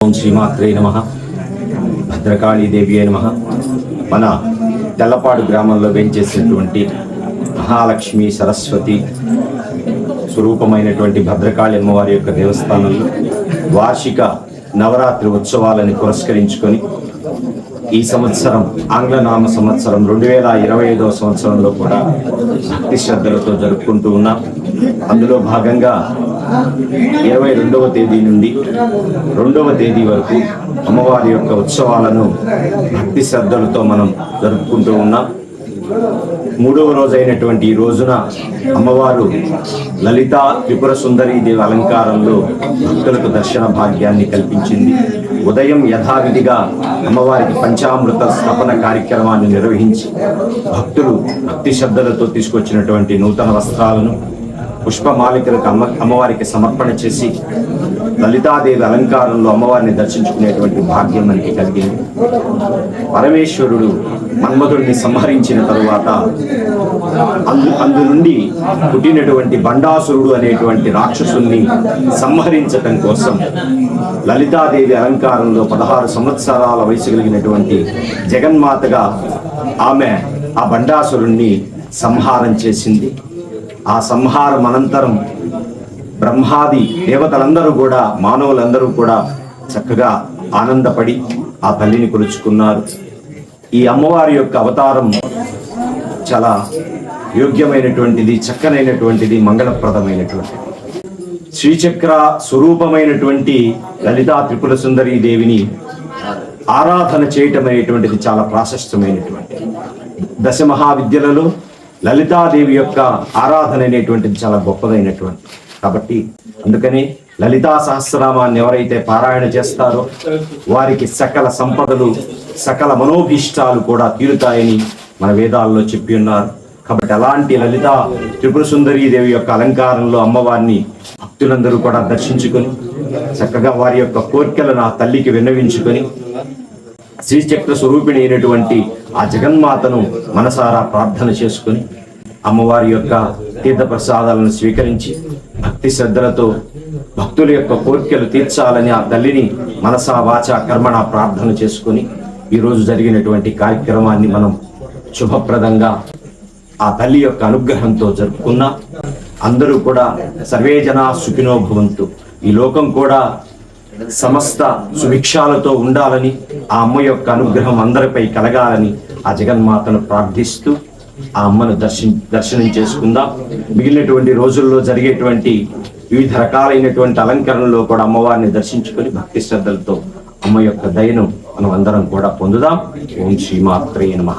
ఓం శ్రీమాత్రే నమ. భద్రకాళీదేవి నమ. మన తెల్లపాడు గ్రామంలో వేంచేసినటువంటి మహాలక్ష్మి సరస్వతి స్వరూపమైనటువంటి భద్రకాళి అమ్మవారి యొక్క దేవస్థానంలో వార్షిక నవరాత్రి ఉత్సవాలను పురస్కరించుకొని ఈ సంవత్సరం ఆంగ్ల నామ సంవత్సరం రెండు వేల ఇరవై ఐదవ సంవత్సరంలో కూడా భక్తి శ్రద్ధలతో జరుపుకుంటూ ఉన్నాం. అందులో భాగంగా ఇరవై రెండవ తేదీ నుండి రెండవ తేదీ వరకు అమ్మవారి యొక్క ఉత్సవాలను భక్తి శ్రద్ధలతో మనం జరుపుకుంటూ ఉన్నాం. మూడవ రోజైనటువంటి ఈ రోజున అమ్మవారు లలిత త్రిపుర సుందరీ దేవి అలంకారంలో భక్తులకు దర్శన భాగ్యాన్ని కల్పించింది. ఉదయం యథావిధిగా అమ్మవారికి పంచామృత స్థాపన కార్యక్రమాన్ని నిర్వహించి భక్తులు భక్తి శ్రద్ధలతో తీసుకొచ్చినటువంటి నూతన వస్త్రాలను పుష్పమాలికలకు అమ్మ అమ్మవారికి సమర్పణ చేసి లలితాదేవి అలంకారంలో అమ్మవారిని దర్శించుకునేటువంటి భాగ్యం మనకి కలిగింది. పరమేశ్వరుడు మన్మధుడిని సంహరించిన తరువాత అందు అందు నుండి పుట్టినటువంటి బండాసురుడు అనేటువంటి రాక్షసుని సంహరించటం కోసం లలితాదేవి అలంకారంలో పదహారు సంవత్సరాల వయసు కలిగినటువంటి జగన్మాతగా ఆమె ఆ బండాసురుణ్ణి సంహారం చేసింది. ఆ సంహారం అనంతరం బ్రహ్మాది దేవతలందరూ కూడా మానవులందరూ కూడా చక్కగా ఆనందపడి ఆ తల్లిని కొలుచుకున్నారు. ఈ అమ్మవారి యొక్క అవతారం చాలా యోగ్యమైనటువంటిది చక్కనైనటువంటిది మంగళప్రదమైనటువంటిది. శ్రీచక్ర స్వరూపమైనటువంటి లలితా త్రిపుర సుందరీ దేవిని ఆరాధన చేయటం అనేటువంటిది చాలా ప్రాశస్త్యమైనటువంటి దశ మహావిద్యలలో లలితాదేవి యొక్క ఆరాధన అనేటువంటిది చాలా గొప్పదైనటువంటి. కాబట్టి అందుకని లలితా సహస్రనామాన్ని ఎవరైతే పారాయణ చేస్తారో వారికి సకల సంపదలు సకల మనోభీష్టాలు కూడా తీరుతాయని మన వేదాల్లో చెప్పి ఉన్నారు. కాబట్టి అలాంటి లలిత త్రిపుర దేవి యొక్క అలంకారంలో అమ్మవారిని భక్తులందరూ కూడా దర్శించుకొని చక్కగా వారి యొక్క కోరికలను ఆ తల్లికి విన్నవించుకొని శ్రీచక్ర స్వరూపిణి అయినటువంటి ఆ జగన్మాతను మనసారా ప్రార్థన చేసుకుని అమ్మవారి యొక్క తీర్థ ప్రసాదాలను స్వీకరించి భక్తి శ్రద్ధలతో భక్తుల యొక్క కోరికలు తీర్చాలని ఆ తల్లిని మనసా వాచ కర్మణ ప్రార్థన చేసుకుని ఈరోజు జరిగినటువంటి కార్యక్రమాన్ని మనం శుభప్రదంగా ఆ తల్లి యొక్క అనుగ్రహంతో జరుపుకున్నా. అందరూ కూడా సర్వే జనా సుఖినో ఈ లోకం కూడా సమస్త సుభిక్షాలతో ఉండాలని ఆ అమ్మ యొక్క అనుగ్రహం అందరిపై కలగాలని ఆ జగన్మాతను ప్రార్థిస్తూ ఆ అమ్మను దర్శన దర్శనం చేసుకుందాం. మిగిలినటువంటి రోజుల్లో జరిగేటువంటి వివిధ రకాలైనటువంటి అలంకరణలో కూడా అమ్మవారిని దర్శించుకొని భక్తి శ్రద్ధలతో అమ్మ యొక్క దయను మనం అందరం కూడా పొందుదాం. ఓం శ్రీమాత్రే నమ.